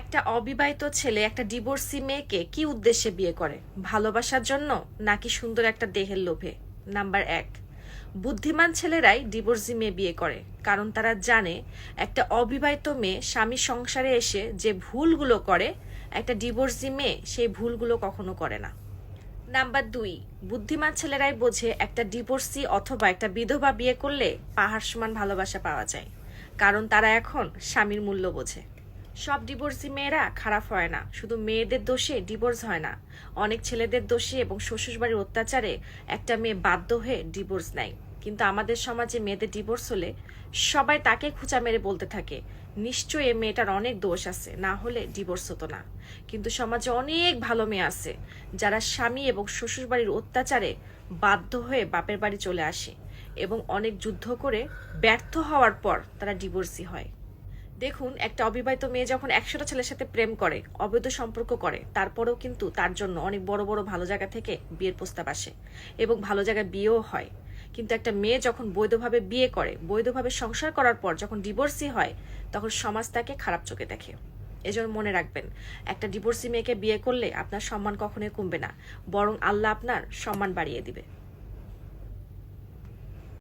একটা অবিবাহিত ছেলে, একটা ডিভোর্সি মেয়েকে কি উদ্দেশ্যে বিয়ে করে? ভালোবাসার জন্য নাকি সুন্দর একটা দেহের লোভে? নাম্বার এক, বুদ্ধিমান ছেলেরাই ডিভোর্সি মেয়ে বিয়ে করে, কারণ তারা জানে একটা অবিবাহিত মেয়ে স্বামী সংসারে এসে যে ভুলগুলো করে, একটা ডিভোর্সি মেয়ে সেই ভুলগুলো কখনো করে না। নাম্বার দুই, বুদ্ধিমান ছেলেরাই বোঝে একটা ডিভোর্সি অথবা একটা বিধবা বিয়ে করলে পাহাড় সমান ভালোবাসা পাওয়া যায়, কারণ তারা এখন স্বামীর মূল্য বোঝে। সব ডিভোর্সি মেয়েরা খারাপ হয় না। শুধু মেয়েদের দোষে ডিভোর্স হয় না। অনেক ছেলেদের দোষে এবং শ্বশুরবাড়ির অত্যাচারে একটা মেয়ে বাধ্য হয়ে ডিভোর্স নেয়। কিন্তু আমাদের সমাজে মেয়েদের ডিভোর্স হলে সবাই তাকে খুঁচা মেরে বলতে থাকে, নিশ্চয়ই মেয়েটার অনেক দোষ আছে, না হলে ডিভোর্স হতো না। কিন্তু সমাজে অনেক ভালো মেয়ে আছে, যারা স্বামী এবং শ্বশুরবাড়ির অত্যাচারে বাধ্য হয়ে বাপের বাড়ি চলে আসে এবং অনেক যুদ্ধ করে ব্যর্থ হওয়ার পর তারা ডিভোর্সি হয়। দেখুন, একটা অবিবাহিত মেয়ে যখন একশোটা ছেলের সাথে প্রেম করে, অবৈধ সম্পর্ক করে, তারপরেও কিন্তু তার জন্য অনেক বড় বড় ভালো জায়গা থেকে বিয়ের প্রস্তাব আসে এবং ভালো জায়গায় বিয়েও হয়। কিন্তু একটা মেয়ে যখন বৈধভাবে বিয়ে করে, বৈধভাবে সংসার করার পর যখন ডিভোর্সি হয়, তখন সমাজ তাকে খারাপ চোখে দেখে। এজন্য মনে রাখবেন, একটা ডিভোর্সি মেয়েকে বিয়ে করলে আপনার সম্মান কখনোই কমবে না, বরং আল্লাহ আপনার সম্মান বাড়িয়ে দিবে।